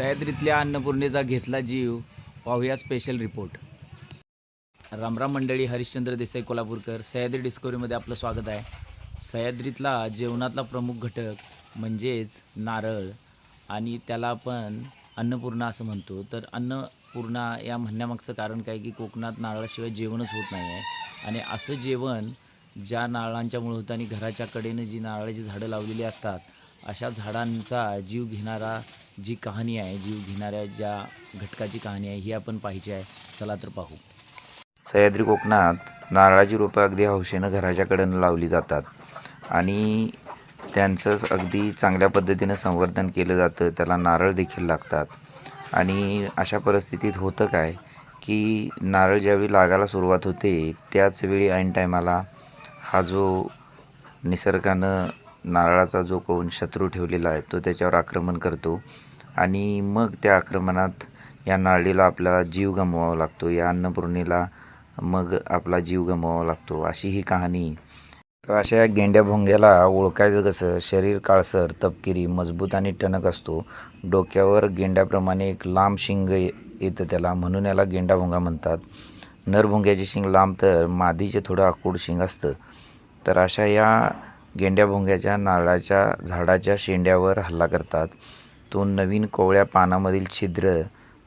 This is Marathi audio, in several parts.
सह्याद्रीतल्या अन्नपूर्णेचा घेतला जीव पाहूया स्पेशल रिपोर्ट रामराम मंडळी हरिश्चंद्र देसाई कोल्हापूरकर सह्याद्री डिस्कवरीमध्ये आपलं स्वागत आहे. सह्याद्रीतला जेवणातला प्रमुख घटक म्हणजेच नारळ आणि त्याला आपण अन्नपूर्णा असं म्हणतो. तर अन्नपूर्णा या म्हणण्यामागचं कारण काय की कोकणात नारळाशिवाय जेवणच होत नाही आहे. आणि असं जेवण ज्या नारळांच्या आणि घराच्या कडेनं जी नारळाची झाडं लावलेली असतात अशा झाडांचा जीव घेणारा जी कहाणी आहे जीव घेणाऱ्या ज्या घटकाची कहाणी आहे ही आपण पाहिजे आहे. चला तर पाहू. सह्याद्री कोकणात नारळाची रोपं अगदी हौशेनं घराच्या कडेनं लावली जातात आणि त्यांचं अगदी चांगल्या पद्धतीनं संवर्धन केलं जातं त्याला नारळ देखील लागतात. आणि अशा परिस्थितीत होतं काय की नारळ ज्यावेळी लागायला सुरुवात होते त्याच वेळी ऐन टायमाला हा जो निसर्गानं नारळाचा जो कोण शत्रू ठेवलेला आहे तो त्याच्यावर आक्रमण करतो. आणि मग त्या आक्रमणात या नारळीला आपल्याला जीव गमवावा लागतो या अन्नपूर्णेला मग आपला जीव गमवावा लागतो अशी ही कहाणी. तर अशा या गेंड्या भोंग्याला ओळखायचं कसं? शरीर काळसर तपकिरी मजबूत आणि टणक असतो. डोक्यावर गेंड्याप्रमाणे एक लांब शिंग येतं त्याला म्हणून याला गेंडाभोंगा म्हणतात. नरभोंग्याची शिंग लांब तर मादीचे थोडं आकूड शिंग असतं. तर अशा या गेंड्या भोंग्याच्या नारळाच्या झाडाच्या शेंड्यावर हल्ला करतात. तो नवीन कोवळ्या पानामधील छिद्र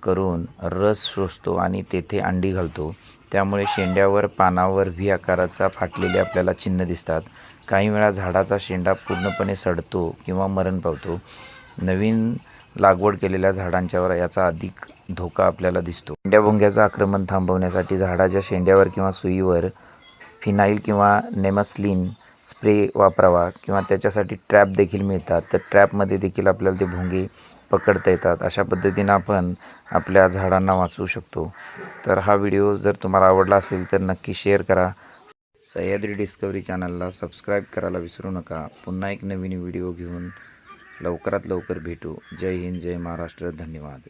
करून रस शोषतो आणि तेथे अंडी घालतो. त्यामुळे शेंड्यावर पानावर व्ही आकाराचा फाटलेले आपल्याला चिन्ह दिसतात. काही वेळा झाडाचा शेंडा पूर्णपणे सडतो किंवा मरण पावतो. नवीन लागवड केलेल्या झाडांच्यावर याचा अधिक धोका आपल्याला दिसतो. शेंड्या भोंग्याचं आक्रमण थांबवण्यासाठी झाडाच्या शेंड्यावर किंवा सुईवर फिनाईल किंवा नेमस्लिन स्प्रे वापरावा किंवा त्याच्यासाठी ट्रॅप देखील मिळतात. तर ट्रॅपमध्ये देखील आपल्याला ते भोंगे पकडता येतात. अशा पद्धतीनं आपण आपल्या झाडांना वाचवू शकतो. तर हा व्हिडिओ जर तुम्हाला आवडला असेल तर नक्की शेअर करा. सह्याद्री डिस्कवरी चॅनलला सबस्क्राईब करायला विसरू नका. पुन्हा एक नवीन व्हिडिओ घेऊन लवकरात लवकर भेटू. जय हिंद जय महाराष्ट्र. धन्यवाद.